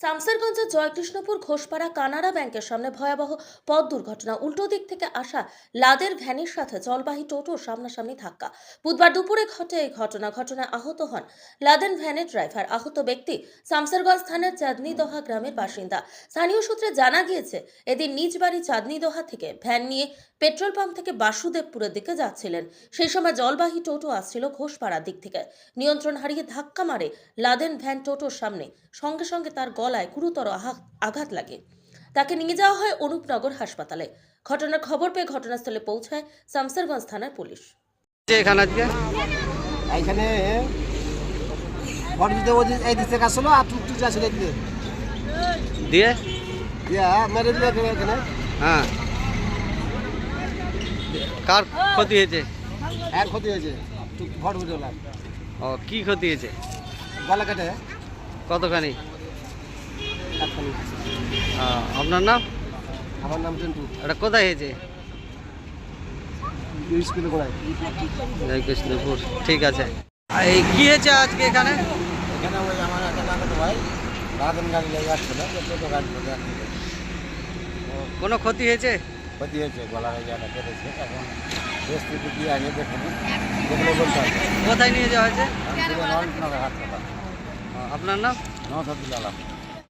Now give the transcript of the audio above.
শামসেরগঞ্জের জয়কৃষ্ণপুর, ঘোষপাড়া, কানাড়া ব্যাংকের সামনে ভয়াবহ পথ দুর্ঘটনা। উল্টো দিক থেকে আসা লাদের ভ্যানের সাথে জলবাহী টোটোর সামনাসামনি ধাক্কা। বুধবার দুপুরে ঘটে এই ঘটনা। ঘটনায় আহত হন লাদেন ভ্যানের ড্রাইভার। আহত ব্যক্তি শামসেরগঞ্জ থানার চাঁদনিদোহা গ্রামের বাসিন্দা। স্থানীয় সূত্রে জানা গিয়েছে, এদিন নিজ বাড়ি চাঁদনিদোহা থেকে ভ্যান নিয়ে পেট্রোল পাম্প থেকে বাসুদেবপুরের দিকে যাচ্ছিলেন। সেই সময় জলবাহী টোটো আসছিল ঘোষপাড়ার দিক থেকে। নিয়ন্ত্রণ হারিয়ে ধাক্কা মারে লাদেন ভ্যান টোটোর সামনে। সঙ্গে সঙ্গে তার গলায় গুরুতর আঘাত লাগে। তাকে নিয়ে যাওয়া হয় অনুপনগর হাসপাতালে। ঘটনার খবর পেয়ে ঘটনাস্থলে পৌঁছায় শামসেরগঞ্জ থানার পুলিশ। এখানে আজকে? দিতে আর এদিকে। দিয়ে? দিয়া মেরে দিল এখানে হ্যাঁ। কার ক্ষতি হয়েছে? এক ক্ষতি হয়েছে। ও কি ক্ষতি হয়েছে? গলা কাটে। কতখানি? আপনার নাম? আমার নাম টুন্টু। এটা কোথায় হয়েছে? স্কুলে পড়াই জয় কৃষ্ণপুর। ঠিক আছে। এই কি হয়েছে আজকে এখানে? এখানে ওই আমার একটা লাগাতো ভাই রাধন গাড়ি লেগে আসছিল ছোটো গাড়ি করে কোনো ক্ষতি হয়েছে? ক্ষতি হয়েছে গলার জায়গা কেটেছে এখন পরিস্থিতি কি আগে দেখুন দেখলে বলতে হবে কোথায় নিয়ে যাওয়া হয়েছে? আপনার নাম? দিলাম